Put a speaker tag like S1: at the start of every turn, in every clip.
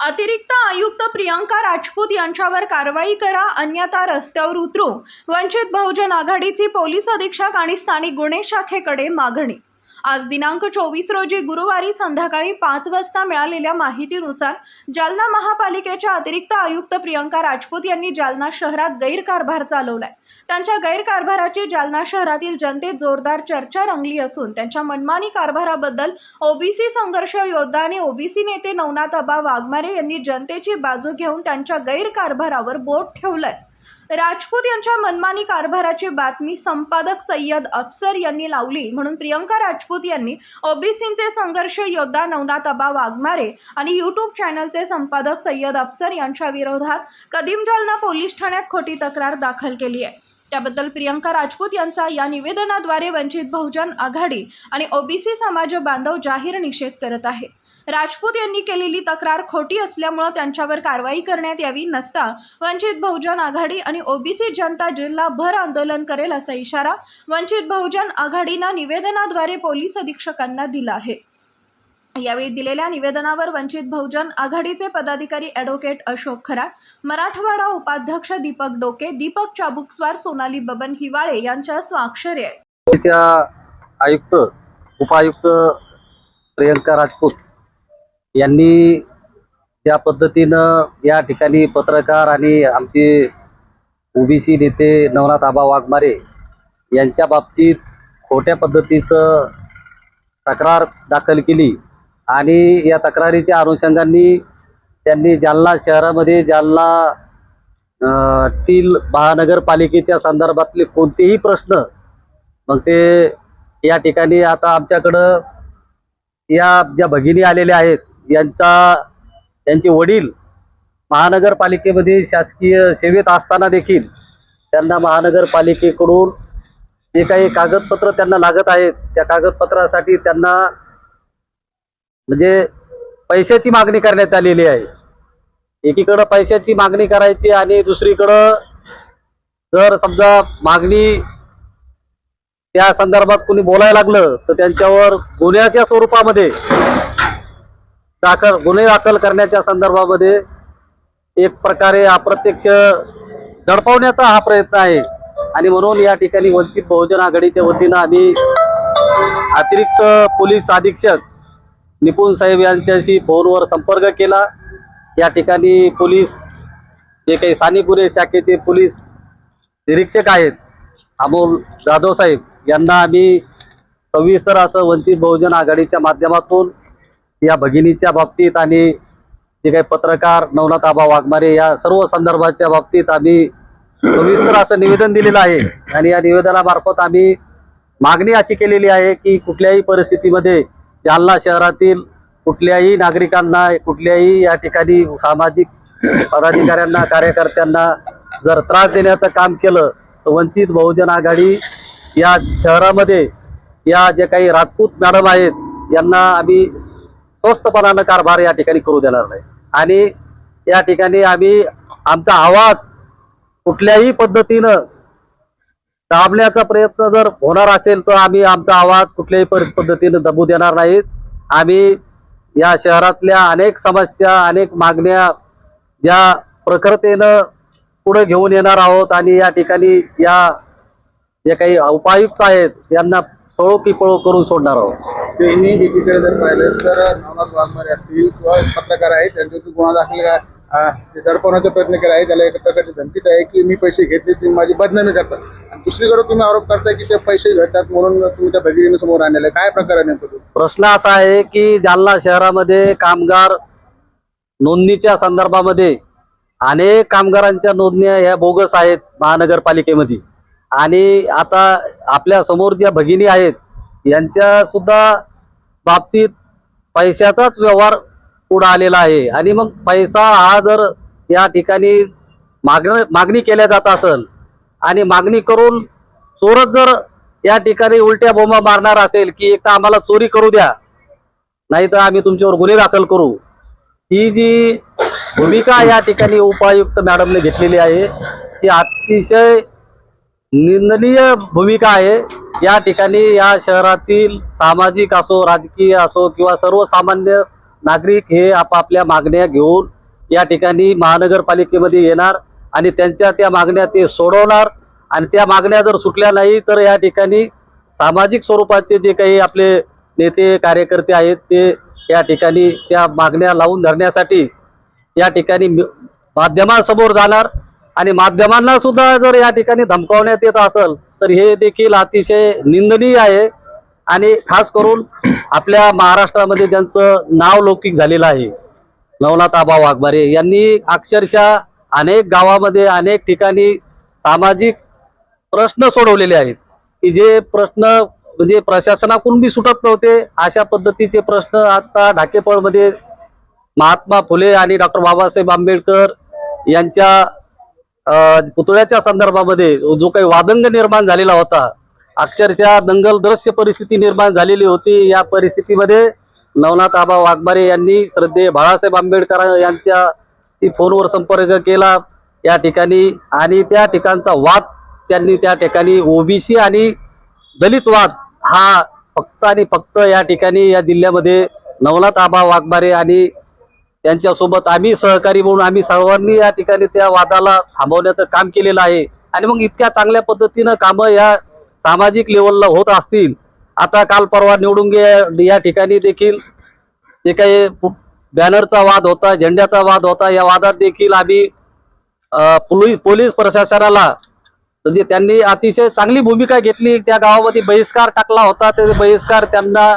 S1: अतिरिक्त आयुक्त प्रियंका राजपूत यांच्यावर कारवाई करा अन्यथा रस्त्यावर उतरू. वंचित बहुजन आघाडीची पोलीस अधीक्षक आणि स्थानिक गुन्हे शाखेकडे मागणी आज दिनांक चोवीस रोजी गुरुवारी संध्याकाळी पाच वाजता मिळालेल्या माहितीनुसार जालना महापालिकेच्या अतिरिक्त आयुक्त प्रियंका राजपूत यांनी जालना शहरात गैरकारभार चालवलाय. त्यांच्या गैरकारभाराची जालना शहरातील जनतेत जोरदार चर्चा रंगली असून त्यांच्या मनमानी कारभाराबद्दल ओबीसी संघर्ष योद्धा आणि ओबीसी नेते नवनाथ अबा वाघमारे यांनी जनतेची बाजू घेऊन त्यांच्या गैरकारभारावर बोट ठेवलंय. राजपूत यांच्या मनमानी कारभाराची बातमी संपादक सय्यद अफसर यांनी लावली. म्हणून प्रियंका राजपूत यांनी ओबीसींचे संघर्ष योद्धा नवनाथ अबा वाघमारे आणि यूट्यूब चॅनलचे संपादक सय्यद अफसर यांच्या विरोधात कदीम जालना पोलीस ठाण्यात खोटी तक्रार दाखल केली आहे. त्याबद्दल प्रियंका राजपूत यांचा या निवेदनाद्वारे वंचित बहुजन आघाडी आणि ओबीसी समाज बांधव जाहीर निषेध करत आहे. राजपूत यांनी केलेली तक्रार खोटी असल्यामुळं त्यांच्यावर कारवाई करण्यात यावी नसता वंचित बहुजन आघाडी आणि ओबीसी जनता जिल्हा भर आंदोलन करेल असा इशारा वंचित बहुजन आघाडीनं निवेदनाद्वारे पोलीस अधीक्षकांना दिला आहे. यावेळी दिलेल्या निवेदनावर वंचित बहुजन आघाडीचे पदाधिकारी ॲडव्होकेट अशोक खरात मराठवाडा उपाध्यक्ष दीपक डोके दीपक चाबुकस्वार सोनाली बबन हिवाळे यांच्या स्वाक्षरी आहे
S2: आयुक्त उपायुक्त प्रियंका राजपूत यांनी त्या पद्धतीनं या ठिकाणी पत्रकार आणि आमचे ओबीसी नेते नवनाथ आबा वाघमारे यांच्या बाबतीत खोट्या पद्धतीचं तक्रार दाखल केली. आणि या तक्रारीच्या अनुषंगाने त्यांनी जालना शहरामध्ये जालना तील महानगरपालिकेच्या संदर्भातले कोणतेही प्रश्न मग ते या ठिकाणी आता आमच्याकडं या ज्या भगिनी आलेल्या आहेत यांचा त्यांचे वडील महानगरपालिकेमध्ये शासकीय सेवेत असताना देखील त्यांना महानगरपालिकेकडून जे काही कागदपत्र त्यांना लागत आहेत त्या कागदपत्रासाठी त्यांना म्हणजे पैशाची मागणी करण्यात आलेली आहे. एकीकडं पैशाची मागणी करायची आणि दुसरीकडं जर समजा मागणी त्या संदर्भात कोणी बोलायला लागलं तर त्यांच्यावर गुन्ह्याच्या स्वरूपामध्ये दाखल गुन्हे दाखल करण्याच्या संदर्भामध्ये एक प्रकारे अप्रत्यक्ष दडपवण्याचा हा प्रयत्न आहे. आणि म्हणून या ठिकाणी वंचित बहुजन आघाडीच्या वतीनं आम्ही अतिरिक्त पोलीस अधीक्षक निपुण साहेब यांच्याशी फोनवर संपर्क केला. या ठिकाणी पोलीस जे काही सानीपुरे शाखेचे पोलीस निरीक्षक आहेत अमोल जाधव साहेब यांना आम्ही सविस्तर असं वंचित बहुजन आघाडीच्या माध्यमातून या भगिनीच्या बाबतीत आणि जे काही पत्रकार नवनाथ आबा वाघमारे या सर्व संदर्भाच्या बाबतीत आम्ही सविस्तर असं निवेदन दिलेलं आहे. आणि या निवेदनामार्फत आम्ही मागणी अशी केलेली आहे की कुठल्याही परिस्थितीमध्ये जालना शहरातील कुठल्याही नागरिकांना कुठल्याही या ठिकाणी सामाजिक पदाधिकाऱ्यांना कार्यकर्त्यांना जर त्रास देण्याचं काम केलं तर वंचित बहुजन आघाडी या शहरामध्ये या जे काही राजपूत मॅडम आहेत यांना आम्ही स्वस्तपणानं कारभार या ठिकाणी करू देणार नाही. आणि या ठिकाणी आम्ही आमचा आवाज कुठल्याही पद्धतीनं दाबण्याचा प्रयत्न जर होणार असेल तर आम्ही आमचा आवाज कुठल्याही पद्धतीनं दबू देणार नाहीत. आम्ही या शहरातल्या अनेक समस्या अनेक मागण्या ज्या प्रखरतेनं पुढे घेऊन येणार आहोत आणि या ठिकाणी या जे काही उपायुक्त आहेत यांना सळो की पळो करून सोडणार आहोत.
S3: त्यांनी एकीकडे जर पाहिलं तर नवनाथ वाघमारे असतील किंवा पत्रकार आहेत त्यांच्यावरती गुन्हा दाखल का- ते दडपवण्याचा प्रयत्न केला आहे त्याला एका प्रकारची धमकीच आहे की मी पैसे घेतले तुम्ही माझी बदनामी करतात आणि दुसरीकडे तुम्ही आरोप करताय की ते पैसे घेतात म्हणून तुम्ही त्या भगिनीने समोर आणलेलं आहे. काय प्रकार आहे नेमकं तो?
S2: प्रश्न असा आहे की जालना शहरामध्ये कामगार नोंदणीच्या संदर्भामध्ये अनेक कामगारांच्या नोंदण्या ह्या बोगस आहेत महानगरपालिकेमध्ये. आणि आता आपल्यासमोर ज्या भगिनी आहेत यांच्या सुद्धा बाबतीत पैशाचाच व्यवहार पुढे आलेला आहे. आणि मग पैसा हा जर या ठिकाणी मागण मागणी केल्या जात असेल आणि मागणी करून चोरच जर या ठिकाणी उलट्या बोंबा मारणार असेल की एक तर आम्हाला चोरी करू द्या नाही तर आम्ही तुमच्यावर गुन्हे दाखल करू. ही जी भूमिका या ठिकाणी उपायुक्त मॅडमने घेतलेली आहे ती अतिशय निंदनीय भूमिका आहे. या ठिकाणी या शहरातील सामाजिक असो राजकीय असो किंवा सर्वसामान्य नागरिक हे आपापल्या मागण्या घेऊन या ठिकाणी महानगरपालिकेमध्ये येणार आणि त्यांच्या त्या मागण्या ते सोडवणार. आणि त्या मागण्या जर सुटल्या नाही तर या ठिकाणी सामाजिक स्वरूपाचे जे काही आपले नेते कार्यकर्ते आहेत ते या ठिकाणी त्या मागण्या लावून धरण्यासाठी या ठिकाणी माध्यमांसमोर जाणार. आणि माध्यमांना सुद्धा जर या ठिकाणी धमकावण्यात येत असेल तर हे देखील अतिशय निंदनीय आहे. आणि खास करून आपल्या महाराष्ट्रामध्ये ज्यांचं नाव लौकिक झालेलं आहे नवनाथ आबा वाघमारे यांनी अक्षरशः अनेक गावामध्ये अनेक ठिकाणी सामाजिक प्रश्न सोडवलेले आहेत. की जे प्रश्न म्हणजे प्रशासनाकडून बी सुटत नव्हते अशा पद्धतीचे प्रश्न आता ढाकेपळमध्ये महात्मा फुले आणि डॉक्टर बाबासाहेब आंबेडकर यांच्या पुतळ्याच्या संदर्भामध्ये जो काही वादंग निर्माण झालेला होता अक्षरशः दंगल दृश्य परिस्थिती निर्माण झालेली होती. या परिस्थितीमध्ये नवनाथ आबा वाघमारे यांनी श्रद्धेय बाळासाहेब आंबेडकर यांच्या ती फोनवर संपर्क केला. या ठिकाणी आणि त्या ठिकाणचा वाद त्यांनी त्या ठिकाणी ओबीसी आणि दलित वाद हा फक्त आणि फक्त या ठिकाणी या जिल्ह्यामध्ये नवनाथ आबा वाघमारे आणि त्यांच्यासोबत आम्ही सहकारी म्हणून आम्ही सर्वांनी या ठिकाणी त्या वादाला थांबवण्याचं काम केलेलं आहे. आणि मग इतक्या चांगल्या पद्धतीनं कामं या सामाजिक लेवलला होत असतील आता काल परवा निवडून या ठिकाणी देखील जे काही बॅनरचा वाद होता झेंड्याचा वाद होता या वादात देखील आम्ही पोलीस पोलीस प्रशासनाला म्हणजे त्यांनी अतिशय चांगली भूमिका घेतली. त्या गावामध्ये बहिष्कार टाकला होता. ते बहिष्कार त्यांना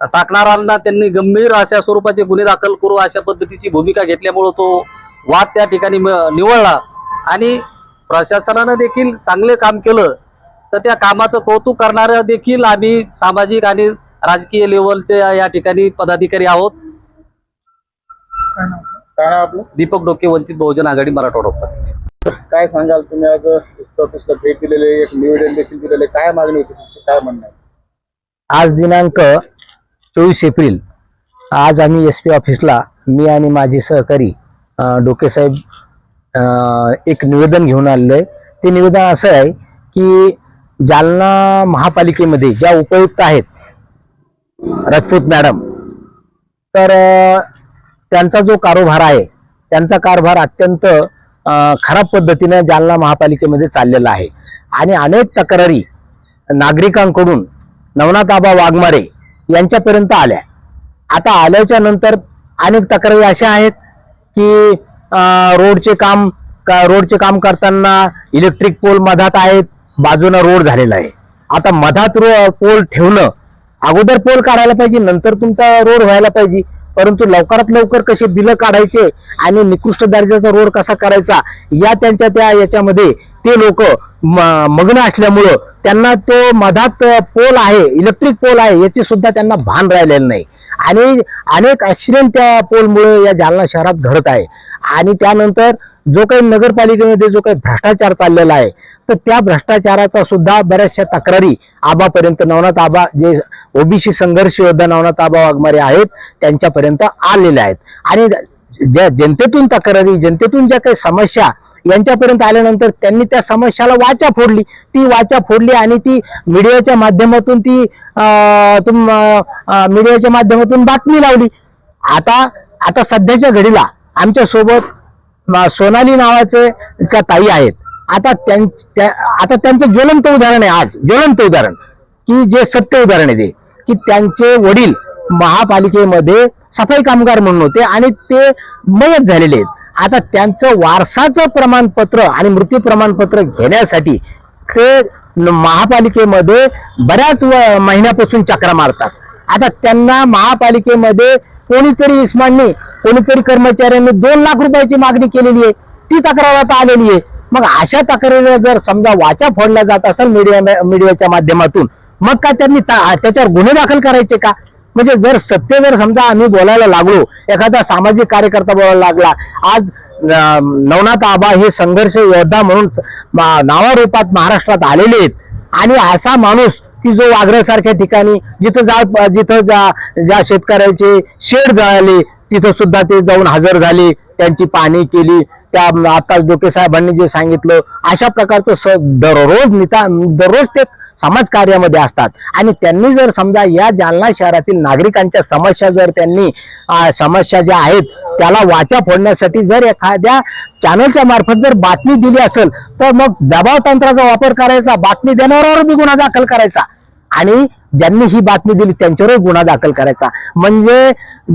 S2: टाकणाऱ्यांना त्यांनी गंभीर अशा स्वरूपाचे गुन्हे दाखल करू अशा पद्धतीची भूमिका घेतल्यामुळं तो वाद त्या ठिकाणी निवळला. आणि प्रशासनानं देखील चांगले काम केलं तर त्या कामाचं कौतुक करणाऱ्या देखील आम्ही सामाजिक आणि राजकीय लेवलचे या ठिकाणी पदाधिकारी आहोत. दीपक डोके वंचित बहुजन आघाडी मराठवाडा.
S3: काय सांगाल तुम्ही आज? ऑफिसला भेट दिलेले एक निवेदन देखील दिलेले काय मागणी होती काय म्हणणं आहे?
S4: आज दिनांक चोवीस एप्रिल. आज आम्ही एस पी ऑफिसला मी आणि माझे सहकारी डोकेसाहेब एक निवेदन घेऊन आलेलो आहे ते निवेदन असं आहे की जालना महापालिकेमध्ये ज्या उपयुक्त आहेत राजपूत मॅडम तर त्यांचा जो कारोभार आहे त्यांचा कारभार अत्यंत खराब पद्धतीने जालना महापालिकेमध्ये चाललेला आहे. आणि अनेक तक्रारी नागरिकांकडून नवनाथ आबा वाघमारे यांच्यापर्यंत आल्या. आता आल्याच्यानंतर अनेक तक्रारी अशा आहेत की रोडचे काम का रोडचे काम करताना इलेक्ट्रिक पोल मधात आहेत बाजूनं रोड झालेला आहे. आता मधात रो पोल ठेवणं अगोदर पोल काढायला पाहिजे नंतर तुमचा रोड व्हायला पाहिजे. परंतु लवकरात लवकर कसे बिलं काढायचे आणि निकृष्ट दर्जाचा रोड कसा करायचा या त्यांच्या त्या याच्यामध्ये ते लोक मग्न असल्यामुळं त्यांना तो मधात पोल आहे इलेक्ट्रिक पोल आहे याची सुद्धा त्यांना भान राहिलेलं नाही. आणि अनेक ॲक्सिडेंट त्या पोलमुळे या जालना शहरात घडत आहे. आणि त्यानंतर जो काही नगरपालिकेमध्ये जो काही भ्रष्टाचार चाललेला आहे तर त्या भ्रष्टाचाराचा सुद्धा बऱ्याचशा तक्रारी आबापर्यंत नवनाथ आबा जे ओबीसी संघर्ष योद्धा नवनाथ आबा वाघमारे आहेत त्यांच्यापर्यंत आलेल्या आहेत. आणि ज्या जनतेतून तक्रारी जनतेतून ज्या काही समस्या यांच्यापर्यंत आल्यानंतर त्यांनी त्या समस्याला वाचा फोडली. ती वाचा फोडली आणि ती मीडियाच्या माध्यमातून ती तुम मीडियाच्या माध्यमातून बातमी लावली. आता आता सध्याच्या घडीला आमच्यासोबत सोनाली नावाचे त्या ताई आहेत. आता त्यां त्या- आता त्यांचं ज्वलंत उदाहरण आहे आज. ज्वलंत उदाहरण. की जे सत्य उदाहरण आहे ते. की त्यांचे वडील महापालिकेमध्ये सफाई कामगार म्हणून होते आणि ते मयत झालेले आहेत. आता त्यांचं वारसाचं प्रमाणपत्र आणि मृत्यू प्रमाणपत्र घेण्यासाठी ते महापालिकेमध्ये बऱ्याच महिन्यापासून चक्रा मारतात. आता त्यांना महापालिकेमध्ये कोणीतरी इस्माननी कोणीतरी कर्मचाऱ्यांनी दोन लाख रुपयाची मागणी केलेली आहे. ती तक्रार आता आलेली आहे. मग अशा तक्रारीला जर समजा वाचा फोडल्या जात असेल मीडिया मीडियाच्या माध्यमातून मग का त्यांनी त्याच्यावर गुन्हे दाखल करायचे का? म्हणजे जर सत्य जर समजा आम्ही बोलायला लागलो एखादा सामाजिक कार्यकर्ता बोलायला लागला आज नवनाथ आबा हे संघर्ष योद्धा म्हणून नावारूपात महाराष्ट्रात आलेले आहेत. आणि असा माणूस की जो वाघरासारख्या ठिकाणी जिथं जा जिथं ज्या ज्या शेतकऱ्याचे शेड जळाले तिथं सुद्धा ते जाऊन हजर झाले त्यांची पाहणी केली. त्या आताच डोके साहेबांनी जे सांगितलं अशा प्रकारचं स दररोज निता दररोज ते समाजकार्यामध्ये असतात. आणि त्यांनी जर समजा या जालना शहरातील नागरिकांच्या समस्या जर त्यांनी समस्या ज्या आहेत त्याला वाचा फोडण्यासाठी जर एखाद्या चॅनलच्या मार्फत जर बातमी दिली असेल तर मग दबाव तंत्राचा वापर करायचा बातमी देणाऱ्यावर बी गुन्हा दाखल करायचा. आणि ज्यांनी ही बातमी दिली त्यांच्यावर गुन्हा दाखल करायचा. म्हणजे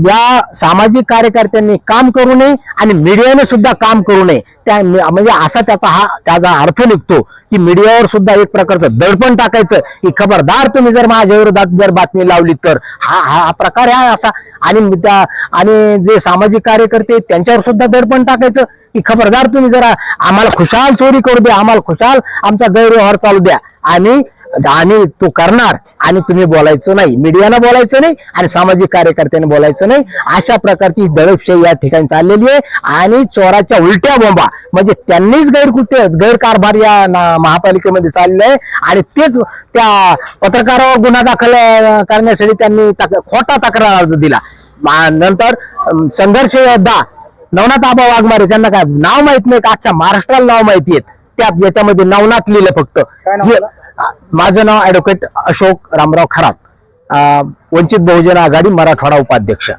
S4: या सामाजिक कार्यकर्त्यांनी काम करू नये आणि मीडियाने सुद्धा काम करू नये. त्या म्हणजे असा त्याचा हा त्याचा अर्थ निघतो की मीडियावर सुद्धा एक प्रकारचं दडपण टाकायचं. की खबरदार तुम्ही जर माझ्या विरोधात जर बातमी लावली तर. हा हा हा प्रकार आहे असा. आणि त्या आणि जे सामाजिक कार्यकर्ते त्यांच्यावर सुद्धा दडपण टाकायचं. की खबरदार तुम्ही जरा आम्हाला खुशाल चोरी करू द्या आम्हाला खुशाल आमचा गैरव्यवहार चालू द्या. आणि आणि तो करणार आणि तुम्ही बोलायचं नाही. मीडियानं बोलायचं नाही आणि सामाजिक कार्यकर्त्यांनी बोलायचं नाही. अशा प्रकारची दडपशाही या ठिकाणी चाललेली आहे. आणि चोराच्या उलट्या बोंबा म्हणजे त्यांनीच गैरकृत्य गैरकारभार या महापालिकेमध्ये चालले आहे. आणि तेच त्या पत्रकारावर गुन्हा दाखल करण्यासाठी त्यांनी तक- खोटा तक्रार अर्ज दिला. नंतर संघर्ष योद्धा नवनाथ आबा वाघमारे त्यांना काय नाव माहीत नाही का? अख्ख्या महाराष्ट्राला नाव माहिती आहेत. त्या याच्यामध्ये नवनाथ लिहिलं फक्त? माझं नाव ॲडव्होकेट अशोक रामराव खरात. वंचित बहुजन आघाडी मराठवाडा उपाध्यक्ष.